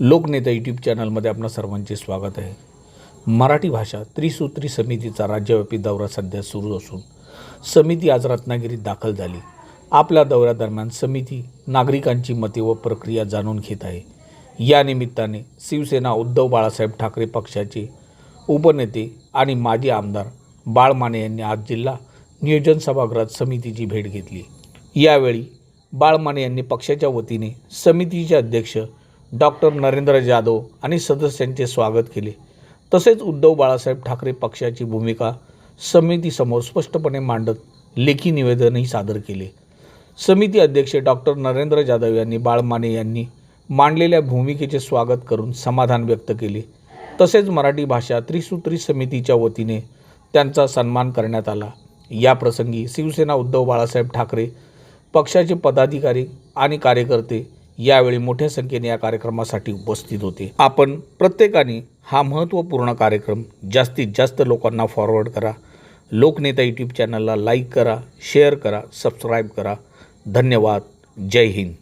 लोकनेता YouTube चॅनलमध्ये आपणा सर्वांचे स्वागत आहे. मराठी भाषा त्रिसूत्री समितीचा राज्यव्यापी दौरा सध्या सुरू असून समिती आज रत्नागिरीत दाखल झाली. आपल्या दौऱ्यादरम्यान समिती नागरिकांची मते व प्रक्रिया जाणून घेत आहे. या निमित्ताने शिवसेना उद्धव बाळासाहेब ठाकरे पक्षाचे उपनेते आणि माजी आमदार बाळ माने यांनी आज जिल्हा नियोजन सभागृहात समितीची भेट घेतली. यावेळी बाळ माने यांनी पक्षाच्या वतीने समितीचे अध्यक्ष डॉक्टर नरेंद्र जाधव आणि सदस्यांचे स्वागत केले. तसेच उद्धव बाळासाहेब ठाकरे पक्षाची भूमिका समितीसमोर स्पष्टपणे मांडत लेखी निवेदनही सादर केले. समिती अध्यक्ष डॉक्टर नरेंद्र जाधव यांनी बाळ माने यांनी मांडलेल्या भूमिकेचे स्वागत करून समाधान व्यक्त केले. तसेच मराठी भाषा त्रिसूत्री समितीच्या वतीने त्यांचा सन्मान करण्यात आला. याप्रसंगी शिवसेना उद्धव बाळासाहेब ठाकरे पक्षाचे पदाधिकारी आणि कार्यकर्ते यावेळी मोठ्या संख्येने या कार्यक्रमासाठी उपस्थित होते. आपण प्रत्येकाने हा महत्त्वपूर्ण कार्यक्रम जास्तीत जास्त लोकांना फॉरवर्ड करा. लोकनेता यूट्यूब चॅनलला लाईक करा शेअर करा सबस्क्राईब करा. धन्यवाद. जय हिंद.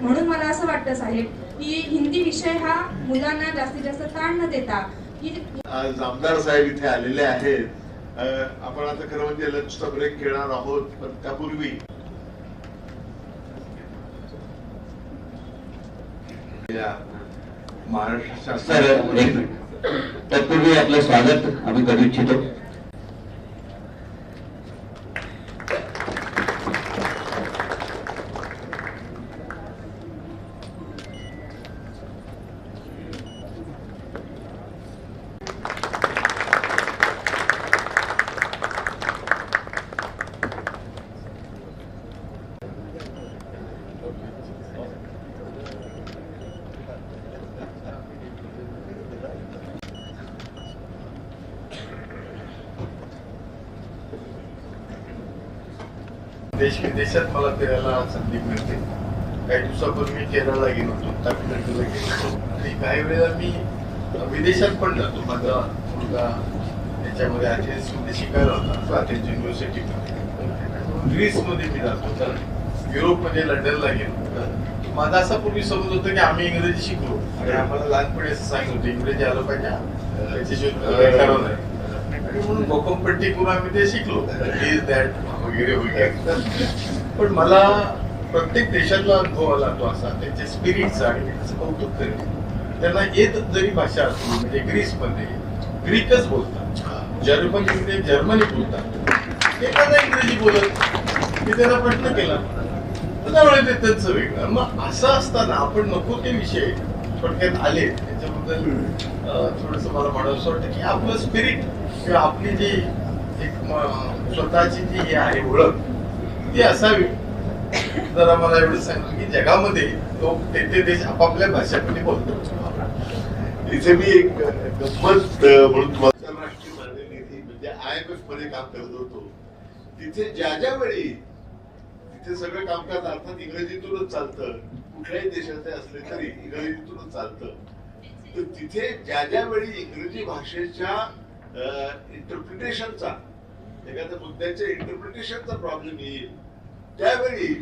म्हणून मला असं वाटतं साहेब की हिंदी विषय हा मुलांना जास्तीत जास्त ताण न देता आज आमदार साहेब इथे आलेले आहेत. आपण आता खरं म्हणजे लंचचा ब्रेक घेणार आहोत पण त्यापूर्वी महाराष्ट्र तत्पूर्वी आपलं स्वागत आम्ही करू इच्छितो. देश विदेशात मला फिरायला संधी मिळते काही दिवसापूर्वी मी केरळला गेलो होतो तामिळनाडूला गेलो आणि काही वेळेला मी विदेशात पण जातो. माझा मुलगा त्याच्यामध्ये अथेन्समध्ये शिकायला होता अथेन्स युनिव्हर्सिटीमध्ये ग्रीसमध्ये. मी जातो. तर युरोपमध्ये लंडनला गेलो. माझा असा पूर्वी समज होता की आम्ही इंग्रजी शिकलो. आणि आम्हाला लहानपणी असं सांगितलं होतं इंग्रजी आलं पाहिजे त्याच्याशिवाय काही आणि म्हणून भोकमपट्टी करून आम्ही ते शिकलो. इज दॅट वगैरे वगैरे पण मला प्रत्येक देशातला अनुभव आला तो असा त्यांच्या स्पिरिटचा आणि त्याचं कौतुक करेल त्यांना येत जरी भाषा असली म्हणजे ग्रीसमध्ये ग्रीकच बोलतात. जर्मनीमध्ये म्हणजे जर्मनी बोलतात. ते त्यांना इंग्रजी बोलत मी त्यांना प्रश्न केला. त्यामुळे ते त्यांचं वेगळं. मग असं असताना आपण नको ते विषय थोडक्यात आले. त्याच्याबद्दल थोडस मला म्हणावं वाटतं की आपलं स्पिरिट किंवा आपली जी एक स्वतःची जी हे आहे ओळख ती असावी. जरा मला एवढं सांगितलं की जगामध्ये तो ते देश आपापल्या भाषेमध्ये बोलतो. तिथे मी एक गंमत म्हणून तुम्हाला आंतरराष्ट्रीय नाणेनिधी म्हणजे आय एम एफमध्ये काम करत होतो. तिथे ज्या ज्या वेळी तिथे सगळं कामकाज अर्थात इंग्रजीतूनच चालतं. कुठल्याही देशाचे असले तरी इंग्रजीतूनच चालतं. तर तिथे ज्या ज्या वेळी इंग्रजी भाषेच्या इंटरप्रिटेशनचा एखाद्या मुद्द्याच्या इंटरप्रिटेशनचा प्रॉब्लेम येईल. त्यावेळी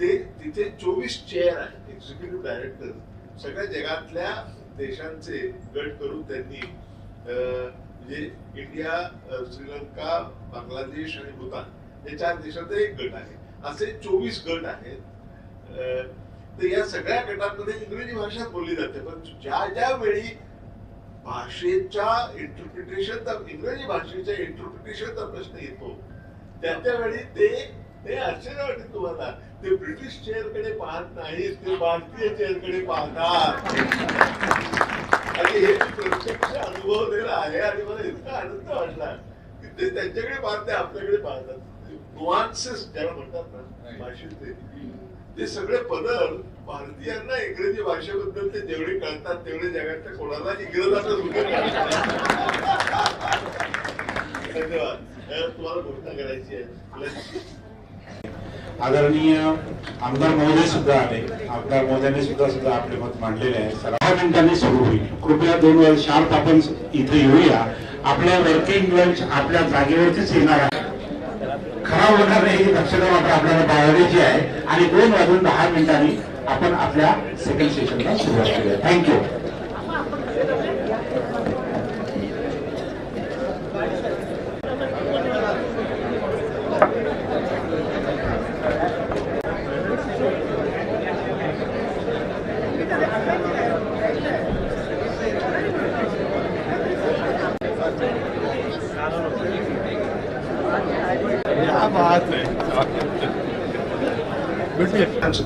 ते तिथे चोवीस चेअर आहेत एक्झिक्युटिव्ह डायरेक्टर सगळ्या जगातल्या देशांचे गट करून त्यांनी अं, म्हणजे इंडिया श्रीलंका बांगलादेश आणि भूतान या चार देशाचा एक गट आहे. असे चोवीस गट आहेत. अं, तर या सगळ्या गटांमध्ये इंग्रजी भाषा बोलली जाते. पण ज्या ज्या वेळी भाषेच्या इंटरप्रिटेशनचा इंग्रजी भाषेच्या इंटरप्रिटेशनचा प्रश्न येतो. त्या त्यावेळी ते ते आश्चर्य वाटेल तुम्हाला. ते ब्रिटिश चेअरकडे पाहत नाहीत ते भारतीय चेअरकडे पाहतात. आणि हे मी प्रत्यक्ष अनुभवलेलं आहे आणि मला इतका आनंद वाटला की ते त्यांच्याकडे पाहत नाही आपल्याकडे पाहतात. नुआन्सेस ज्याला म्हणतात ना भाषेचे. ते सगळे पदर भारतीयांना इंग्रजी भाषेबद्दल ते जेवढे कळतात तेवढे जगातल्या कोणाला इंग्रजाचा धन्यवाद. तुम्हाला घोषणा करायची आहे. आदरणीय आमदार महोदय सुद्धा आले. आमदार महोदयाने सुद्धा सुद्धा आपले मत मांडलेले आहे. सर दहा मिनिटांनी सुरू होईल. कृपया दोन वर्ष शार्प आपण इथे येऊया. आपल्या वर्किंग लंच आपल्या जागेवरतीच येणार आहे. खरा होणार नाही ही दक्षता मात्र आपल्याला बाळगायची आहे. आणि दोन वाजून दहा मिनिटांनी आपण आपल्या सेकंड सेशनला सुरुवात करूया. थँक्यू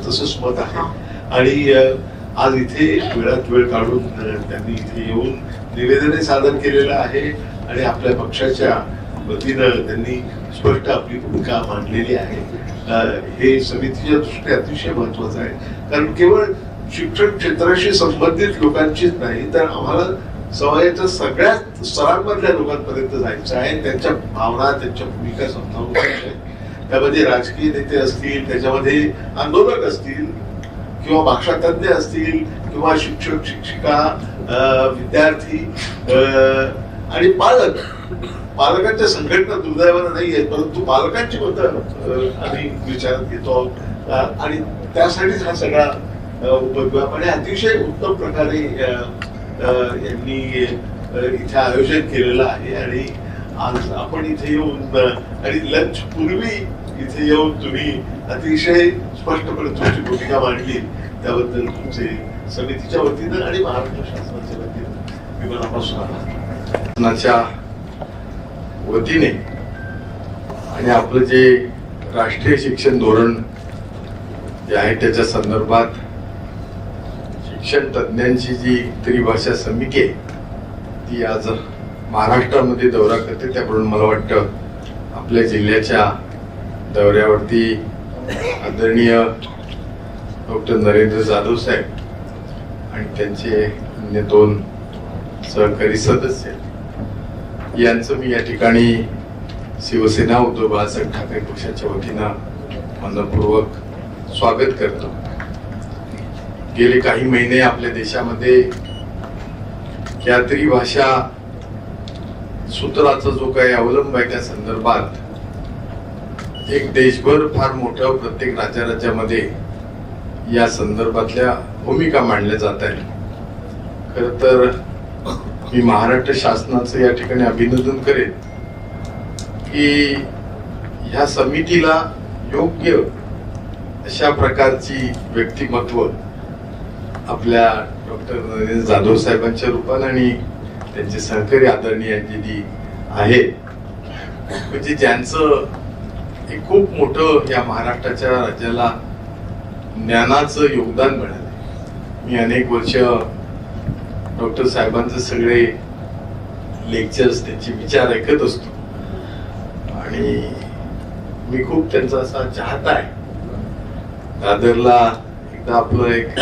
तसंच मत आहे. आणि आज इथे वेळात वेळ काढून त्यांनी इथे येऊन निवेदन सादर केलेलं आहे आणि आपल्या पक्षाच्या वतीनं त्यांनी स्पष्ट आपली भूमिका मांडलेली आहे. हे समितीच्या दृष्टीने अतिशय महत्वाचं आहे. कारण केवळ शिक्षण क्षेत्राशी संबंधित लोकांचीच नाही तर आम्हाला समाजाच्या सगळ्याच स्तरांमधल्या लोकांपर्यंत जायचं आहे. त्यांच्या भावना त्यांच्या भूमिका समजावून घ्यायच्या आहेत. त्यामध्ये राजकीय नेते असतील त्याच्यामध्ये आंदोलक असतील किंवा भाषातज्ञ असतील किंवा शिक्षक शिक्षिका विद्यार्थी आणि पालक. पालकांच्या संघटना दुर्दैवानं नाही आहेत परंतु पालकांची मतं आम्ही विचारात घेतो आहोत. आणि त्यासाठीच हा सगळा उपयोग आणि अतिशय उत्तम प्रकारे यांनी इथे आयोजन केलेलं आहे. आणि आज आपण इथे येऊन आणि लंच पूर्वी इथे येऊन तुम्ही अतिशय स्पष्टपणे तुमची भूमिका मांडली. त्याबद्दल तुमचे समितीच्या वतीनं आणि महाराष्ट्र शासनाच्या वतीनं मी मनापासून शासनाच्या वतीने आणि आपलं जे राष्ट्रीय शिक्षण धोरण जे आहे त्याच्या संदर्भात शिक्षण तज्ज्ञांची जी त्रिभाषा समिती आहे ती आज महाराष्ट्रामध्ये दौरा करते त्याकडून मला वाटतं आपल्या जिल्ह्याच्या दौऱ्यावरती आदरणीय डॉक्टर नरेंद्र जाधव साहेब आणि त्यांचे अन्य दोन सहकारी सदस्य यांचं मी या ठिकाणी शिवसेना उद्धव बाळासाहेब ठाकरे पक्षाच्या वतीनं मनपूर्वक स्वागत करतो. गेले काही महिने आपल्या देशामध्ये या त्रिभाषा सूत्राचा जो काही अवलंब आहे त्या संदर्भात एक देशभर फार मोठं प्रत्येक राज्या राज्यामध्ये या संदर्भातल्या भूमिका मांडल्या जात आहेत. खर तर मी महाराष्ट्र शासनाचं या ठिकाणी अभिनंदन करेन की ह्या समितीला योग्य अशा प्रकारची व्यक्तिमत्व आपल्या डॉक्टर नरेंद्र जाधव साहेबांच्या रूपाने आणि त्यांचे सहकारी आदरणीयांची जी आहे म्हणजे ज्यांचं हे खूप मोठं या महाराष्ट्राच्या राज्याला ज्ञानाचं योगदान मिळालं मी अनेक वर्ष डॉक्टर साहेबांचे सगळे लेक्चर्स त्यांचे विचार ऐकत असतो. आणि मी खूप त्यांचा असा चाहता आहे. दादरला एकदा आपलं एक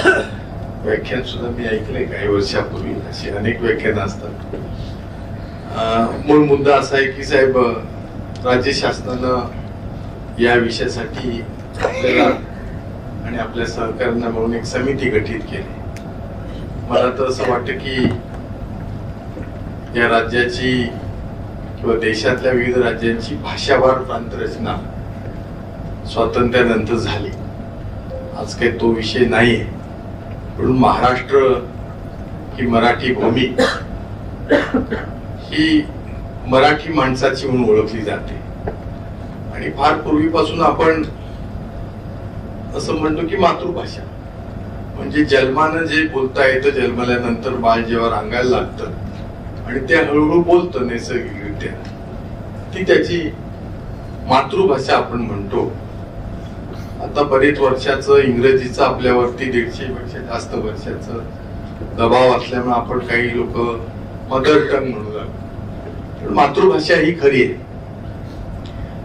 व्याख्यान सुद्धा मी ऐकलंय काही वर्षापूर्वी अशी अनेक व्याख्यानं असतात. मूळ मुद्दा असा आहे की साहेब राज्य शासनानं या विषयासाठी आपल्याला आणि आपल्या सहकार्यांना म्हणून एक समिती गठीत केली. मला तर असं वाटतं की या राज्याची किंवा देशातल्या विविध राज्यांची भाषावार प्रांतरचना स्वातंत्र्यानंतर झाली. आज काही तो विषय नाहीये. म्हणून महाराष्ट्र ही मराठी भूमी ही मराठी माणसाची म्हणून ओळखली जाते. आणि फार पूर्वीपासून आपण असं म्हणतो की मातृभाषा. म्हणजे जन्मानं जे बोलता येतं जन्मल्यानंतर बाळ जेव्हा रांगायला लागतं आणि ते हळूहळू बोलतं नैसर्गिकरित्या ती त्याची मातृभाषा आपण म्हणतो. आता बरेच वर्षाचं इंग्रजीचं आपल्यावरती दीडशे पेक्षा जास्त वर्षाचं दबाव असल्यामुळे आपण काही लोक मदर टंग म्हणू लागतो पण मातृभाषा ही खरी आहे.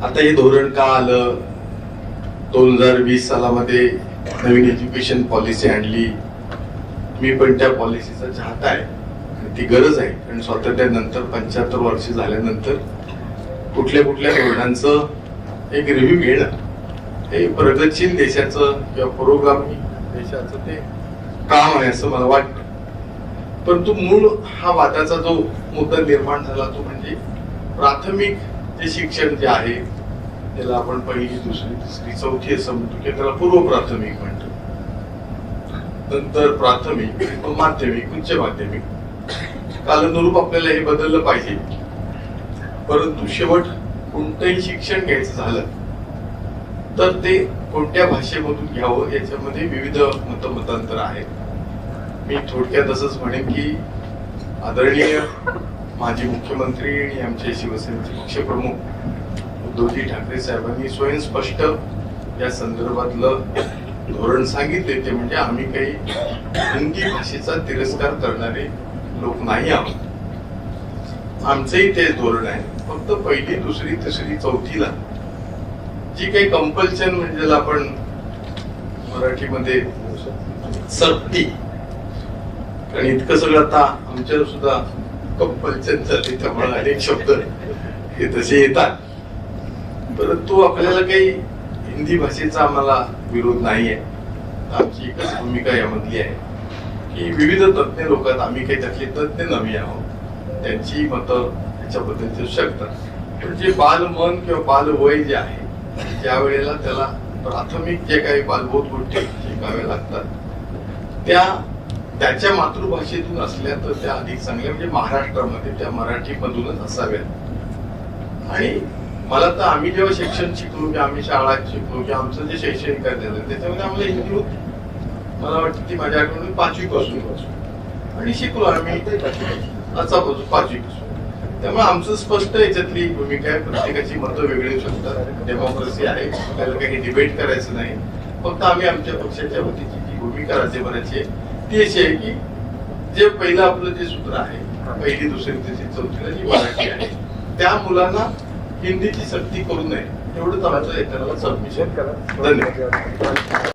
आता हे धोरण का आलं? दोन हजार वीस सालामध्ये नवीन एज्युकेशन पॉलिसी आणली. मी पण त्या पॉलिसीचा चाहता आहे. आणि ती गरज आहे. कारण स्वातंत्र्यानंतर पंच्याहत्तर वर्ष झाल्यानंतर कुठल्या कुठल्या धोरणांचं एक रिव्ह्यू घेणं हे प्रगतशील देशाचं किंवा पुरोगामी देशाचं ते काम आहे असं मला वाटतं. परंतु मूळ हा वादाचा जो मुद्दा निर्माण झाला तो म्हणजे प्राथमिक जे शिक्षण जे आहे त्याला आपण पहिली दुसरी तिसरी चौथी असं म्हणतो किंवा त्याला पूर्व प्राथमिक म्हणतो. नंतर प्राथमिक माध्यमिक उच्च माध्यमिक. कालानुरूप आपल्याला हे बदललं पाहिजे. परंतु शेवट कोणतंही शिक्षण घ्यायचं झालं तर ते कोणत्या भाषेमधून घ्यावं याच्यामध्ये विविध मतमतांतर आहेत मी थोडक्यात असंच म्हणेन की आदरणीय माजी मुख्यमंत्री आणि आमचे शिवसेनेचे पक्षप्रमुख उद्धवजी ठाकरे साहेबांनी स्वयंस्पष्ट या संदर्भातलं धोरण सांगितले ते म्हणजे आम्ही काही हिंदी भाषेचा तिरस्कार करणारे लोक नाही आहोत. आमचंही तेच धोरण आहे. फक्त पहिली दुसरी तिसरी चौथीला जी काही कंपल्शन म्हणजे ज्याला आपण मराठीमध्ये सक्ती कारण इतकं सगळं आता आमच्यावर सुद्धा कंपल्शन झाले त्यामुळे अनेक शब्द हे तसे येतात. परंतु आपल्याला काही हिंदी भाषेचा आम्हाला विरोध नाहीये. आमची एकच भूमिका यामधली आहे की विविध तज्ज्ञ लोक आम्ही काही त्यातले तज्ज्ञ नवी आहोत. त्यांची मतं त्याच्याबद्दल देऊ शकतात पण जे म्हणजे बालमन किंवा बालवय जे आहे ज्या वेळेला त्याला प्राथमिक जे काही बालबोध गोष्टी शिकाव्या लागतात त्या त्याच्या मातृभाषेतून असल्या तर त्या अधिक चांगल्या म्हणजे महाराष्ट्रामध्ये त्या मराठीमधूनच असाव्यात. आणि मला तर आम्ही जेव्हा शिक्षण शिकलो की आम्ही शाळात शिकलो की आमचं जे शैक्षणिक कार्य झालं त्याच्यामध्ये आम्हाला हिंदी होती मला वाटतं ती माझ्या आठवणी पाचवी पासून आणि शिकलो आम्ही. पाचवी. पासून त्यामुळे आमचं स्पष्ट याच्यातली भूमिका आहे प्रत्येकाची मतं वेगळी होऊ शकतात डेमोक्रेसी आहे आपल्याला काही डिबेट करायचं नाही. फक्त आम्ही आमच्या पक्षाच्या वतीची जी भूमिका राज्यभराची आहे ती अशी आहे की जे पहिलं आपलं जे सूत्र आहे पहिली दुसरी तिसरी चौथीला जी मराठी आहे. त्या मुलांना हिंदीची सक्ती करू नये एवढंच आमचं एखाद्याला सबमिशन करा. धन्यवाद.